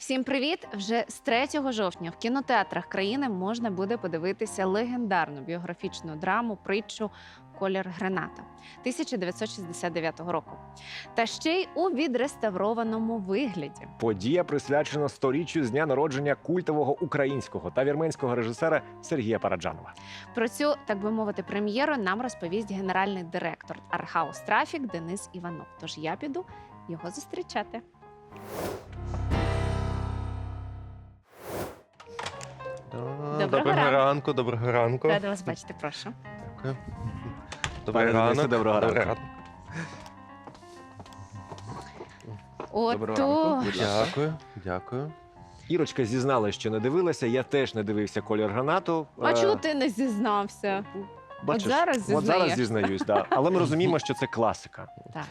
Всім привіт! Вже з 3 жовтня в кінотеатрах країни можна буде подивитися легендарну біографічну драму притчу Колір Грената 1969 року. Та ще й у відреставрованому вигляді. Подія присвячена сторіччю з дня народження культового українського та вірменського режисера Сергія Параджанова. Про цю, так би мовити, прем'єру нам розповість генеральний директор Архаус Трафік Денис Іванов. Тож я піду його зустрічати. Доброго Доброго ранку. ранку, доброго ранку. Рада вас бачити, прошу. Дякую. Добрий Пане Денисе, ранок. доброго Добрий ранку. Доброго Ото ранку. Будь ласка. Дякую, дякую. Ірочка зізналась, що не дивилася. Я теж не дивився колір гранату. а Е, чого ти не зізнався? Бачиш, зараз от зараз зізнаюсь, да. але ми розуміємо, що це класика. Так,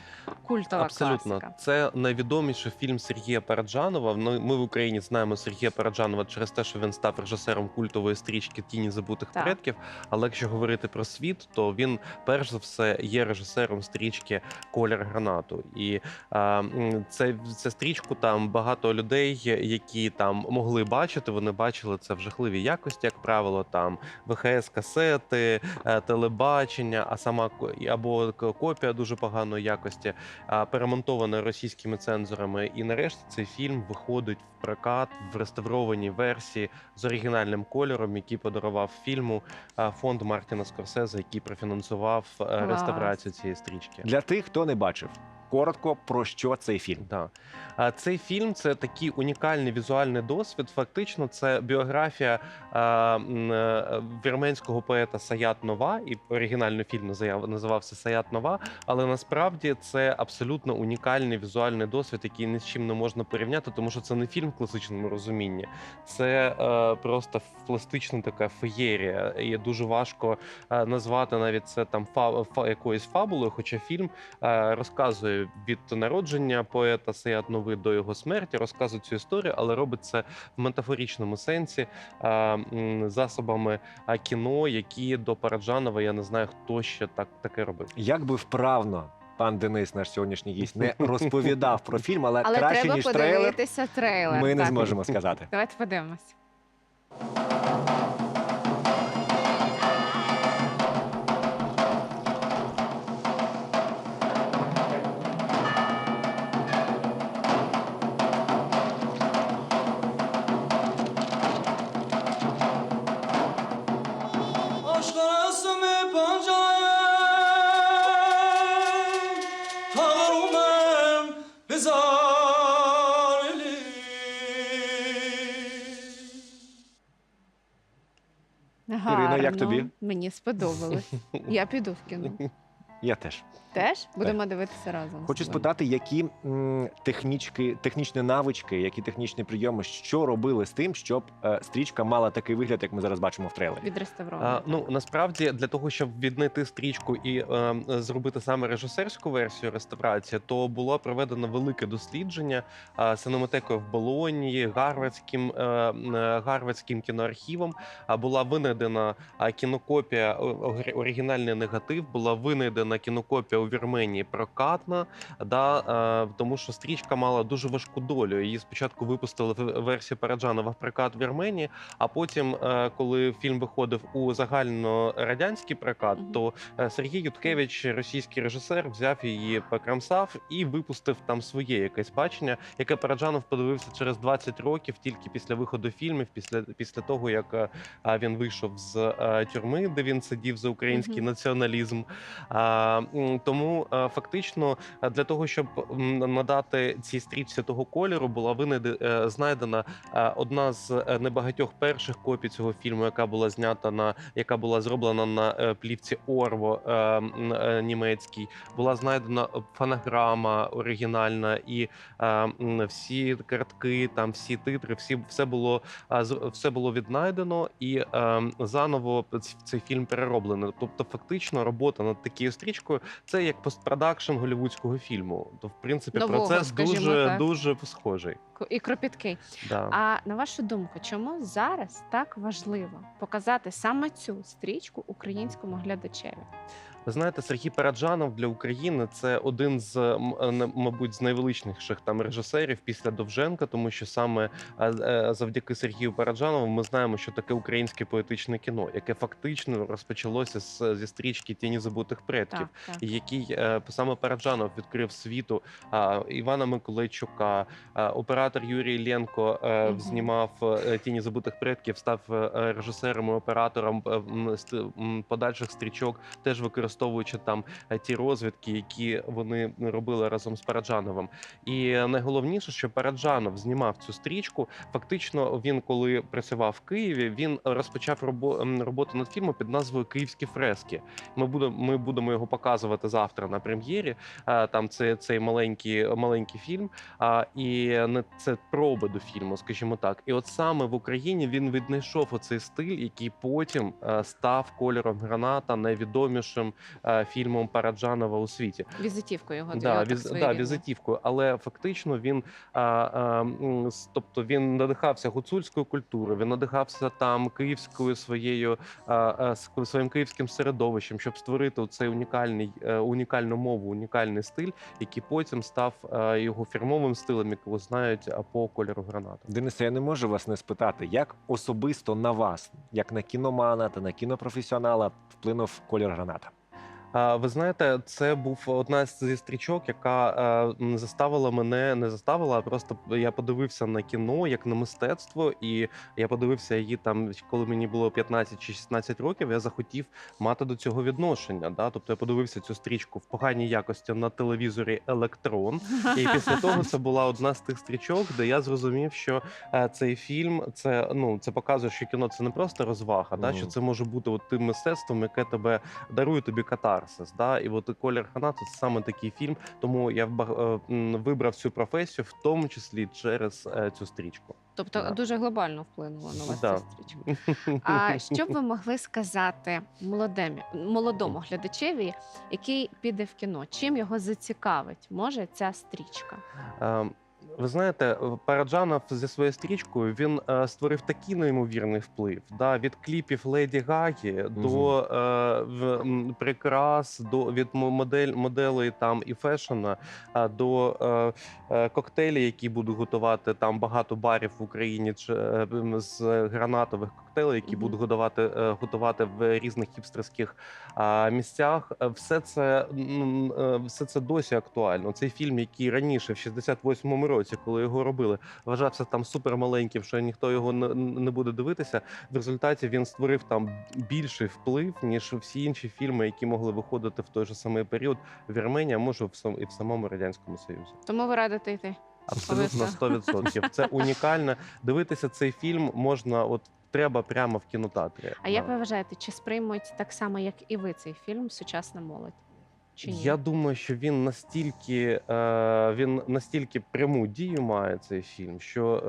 культова Абсолютно. класика. Це найвідоміший фільм Сергія Параджанова. Ну, Ми в Україні знаємо Сергія Параджанова через те, що він став режисером культової стрічки Тіні забутих Так. предків. Але якщо говорити про світ, то він перш за все є режисером стрічки Колір гранату. І а, це, це стрічку там багато людей, які там могли бачити. Вони бачили це в жахливій якості, як правило, там ВХС касети, е, телебачення, а сама або копія дуже поганої якості, а, перемонтована російськими цензорами. І нарешті цей фільм виходить в прокат в реставрованій версії з оригінальним кольором, який подарував фільму а, фонд Мартіна Скорсезе, який профінансував е, реставрацію цієї стрічки. Для тих, хто не бачив, коротко про що цей фільм. Да. Цей фільм це такий унікальний візуальний досвід. Фактично, це біографія е, вірменського поета Саят Нова, і оригінальний фільм називався Саят Нова. Але насправді це абсолютно унікальний візуальний досвід, який ні з чим не можна порівняти, тому що це не фільм в класичному розумінні, це е, просто пластична така феєрія. І дуже важко е, назвати навіть це там фа, фа якоюсь фабулою, хоча фільм розказує від народження поета Саят Нови до його смерті, розказує цю історію, але робить це в метафоричному сенсі м, засобами кіно, які до Параджанова я не знаю, хто ще так таке робив. Як би вправно пан Денис, наш сьогоднішній гість, не розповідав про фільм, але, Але краще треба ніж трейлер, трейлер. ми не зможемо сказати. Давайте подивимось. Гарно. як тобі? Мені сподобалось. Я піду в кіно. Я теж. Теж будемо дивитися разом. Хочу спитати, які м, технічки, технічні навички, які технічні прийоми, що робили з тим, щоб е, стрічка мала такий вигляд, як ми зараз бачимо в трейлері. відреставровано. Ну насправді для того, щоб віднайти стрічку і е, зробити саме режисерську версію реставрації, то було проведено велике дослідження е, синематекою в Болонії, гарвардським е, м, е, гарвардським кіноархівом. А була винайдена а, кінокопія о- ор- оригінальний негатив. Була винайдена кінокопія у Вірменії прокатна. Да, е, тому що стрічка мала дуже важку долю. Її спочатку випустили в версію Параджанова в прокат в Вірменії, а потім, е, коли фільм виходив у загальнорадянський прокат, то е, Сергій Юткевич, російський режисер, взяв її, покрамсав і випустив там своє якесь бачення, яке Параджанов подивився через 20 років, тільки після виходу фільмів, після після того як він вийшов з тюрми, де він сидів за український націоналізм. Тому е, фактично е, для того, щоб надати цій стрічці того кольору, була е, знайдена одна з небагатьох перших копій цього фільму, яка була знята на яка була зроблена на плівці Орво німецькій. Була знайдена фонограма оригінальна, і всі картки, там всі титри, всі все було все було віднайдено і е, заново цей фільм перероблений. Тобто, фактично, робота над такою стрічкою це як постпродакшн голівудського фільму. То в принципі Нового, процес скажімо дуже так. дуже схожий. І кропіткий. Да. А на вашу думку, чому зараз так важливо показати саме цю стрічку українському глядачеві? Ви знаєте, Сергій Параджанов для України це один з мабуть з найвеличніших там режисерів після Довженка, тому що саме е, завдяки Сергію Параджанову ми знаємо, що таке українське поетичне кіно, яке фактично розпочалося з, зі стрічки Тіні забутих предків. Так, так. який е, саме Параджанов відкрив світу Івана Миколайчука, оператор Юрій Ленко Мгм. знімав тіні забутих предків, став режисером і оператором подальших стрічок, теж використовуючи там е, ті розвідки, які вони робили разом з Параджановим. І найголовніше, що Параджанов знімав цю стрічку. Фактично, він коли працював в Києві, він розпочав роботу над фільмом під назвою Київські фрески. Ми будемо ми будемо його показувати завтра на прем'єрі. А, Там це цей маленький маленький фільм. А і не це проби до фільму, скажімо так. І от саме в Україні він віднайшов оцей стиль, який потім е, став кольором граната найвідомішим е, фільмом Параджанова у світі. Візитівкою його Да, його так да, візитівкою, але фактично він а, а, тобто він надихався гуцульською культурою, він надихався там київською своєю а, а, своїм київським середовищем, щоб створити цей унікальний е, унікальну мову, унікальний стиль, який потім став е, його фірмовим стилем, якого знають по кольору гранату. Денисе, я не можу вас не спитати, як особисто на вас, як на кіномана та на кінопрофесіонала, вплинув колір граната. Ви знаєте, це був одна з зі стрічок, яка е, м, заставила мене, не заставила, а просто я подивився на кіно як на мистецтво, і я подивився її там, коли мені було 15 чи 16 років. Я захотів мати до цього відношення. Да? Тобто я подивився цю стрічку в поганій якості на телевізорі Електрон. І після того це була одна з тих стрічок, де я зрозумів, що е, цей фільм це ну це показує, що кіно це не просто розвага, да що це може бути от тим мистецтвом, яке тебе дарує тобі катарсис. Да? І от колір гранату це саме такий фільм. Тому я е, вибрав цю професію, в тому числі через е, цю стрічку. Тобто Да. дуже глобально вплинула на вас Да. ця стрічка. А що б ви могли сказати молодемі, молодому глядачеві, який піде в кіно? Чим його зацікавить? Може ця стрічка? Ем, Ви знаєте, Параджанов зі своєю стрічкою він е, створив такий неймовірний вплив. Да, від кліпів Леді Гагі до е, в- м, прикрас, до від мо- модель моделей там і фешена, а до е, е, коктейлів, які будуть готувати там багато барів в Україні чи е, з гранатових коктейлів, які Мгм. будуть готувати е, готувати в різних хіпстерських а, місцях. Е, Все це е, все це досі актуально. Цей фільм, який раніше, в 68-му році, коли його робили, вважався там супермаленьким, що ніхто його не, не буде дивитися. В результаті він створив там більший вплив ніж всі інші фільми, які могли виходити в той же самий період в Вірменії, може в сам і в самому радянському союзі. Тому ви радите йти. Абсолютно Обов'язково. 100%. Це унікально. Дивитися цей фільм можна, от треба прямо в кінотеатрі. А як ви вважаєте, чи сприймуть так само, як і ви цей фільм, сучасна молодь? Чи ні? Я думаю, що він настільки е, він настільки пряму дію має цей фільм, що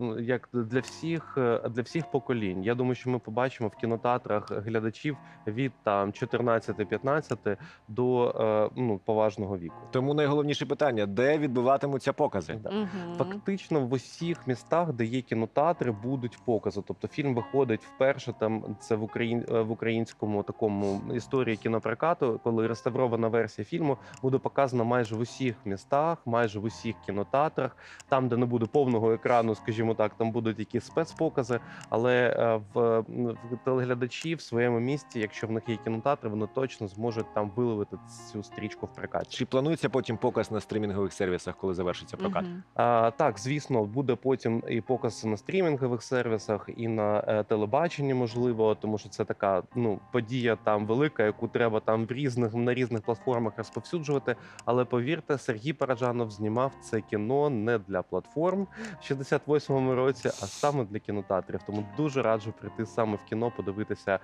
е, е, як для всіх для всіх поколінь. Я думаю, що ми побачимо в кінотеатрах глядачів від там 14-15 до е, ну поважного віку. Тому найголовніше питання: де відбуватимуться покази? Мгм. Фактично в усіх містах, де є кінотеатри, будуть покази. Тобто фільм виходить вперше. Там це в Україн е, в українському такому історії кінопрокату, коли реставрована версія фільму буде показана майже в усіх містах, майже в усіх кінотеатрах. Там, де не буде повного екрану, скажімо так, там будуть якісь спецпокази. Але е, в, в телеглядачі в своєму місті, якщо в них є кінотеатри, вони точно зможуть там виловити цю стрічку в прокаті. Чи планується потім показ на стрімінгових сервісах, коли завершиться прокат? Мгм. А, так, звісно, буде потім і показ на стрімінгових сервісах, і на е, телебаченні, можливо, тому що це така ну подія там велика, яку треба там в різних на різних платформах розповсюджувати. Але повірте, Сергій Параджанов знімав це кіно не для платформ в 68-му році, а саме для кінотеатрів. Тому дуже раджу прийти саме в кіно, подивитися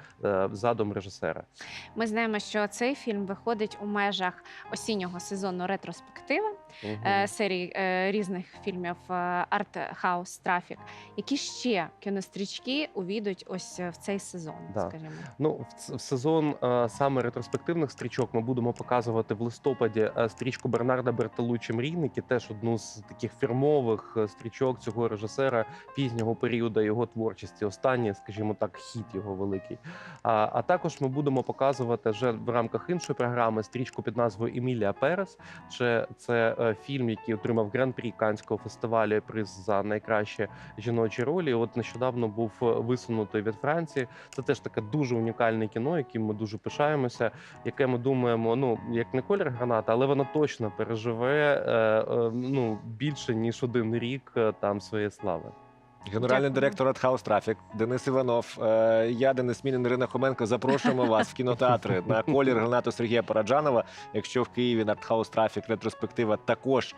задом задум режисера. Ми знаємо, що цей фільм виходить у межах осіннього сезону ретроспектива Мгм. е, серії е, різних фільмів е, Арт Хаус Трафік. Які ще кінострічки увійдуть ось в цей сезон? Да. Скажімо. Ну, в, сезон саме ретроспективних стрічок ми будемо показувати в листопаді стрічку Бернарда Бертолуччі Мрійники, теж одну з таких фірмових стрічок цього режисера пізнього періоду його творчості. Останній, скажімо так, хіт його великий. А, а також ми будемо показувати вже в рамках іншої програми стрічку під назвою Емілія Перес. Це, це фільм, який отримав гран-прі Канського фестивалю приз за найкращі жіночі ролі. От нещодавно був е, висунутий від Франції. Це теж таке дуже унікальне кіно, яким ми дуже пишаємося, яке ми думаємо, ну як не колір граната, але воно точно переживе е, е, ну більше ніж один рік е, там своєї слави. Генеральний Дякую. директор Артхаус Трафік Денис Іванов. е, Я Денис Мінін, Ірина Хоменко. Запрошуємо вас в кінотеатри на колір гранату Сергія Параджанова. Якщо в Києві на Артхаус Трафік ретроспектива також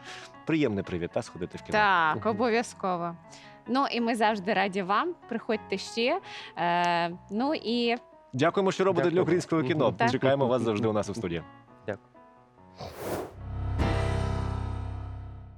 приємний привіт, та сходити в кіно. Так, обов'язково. Ну і ми завжди раді вам. Приходьте ще. Е, ну і Дякуємо, що робите для українського кіно. Так. Чекаємо вас завжди у нас у студії. Дякую.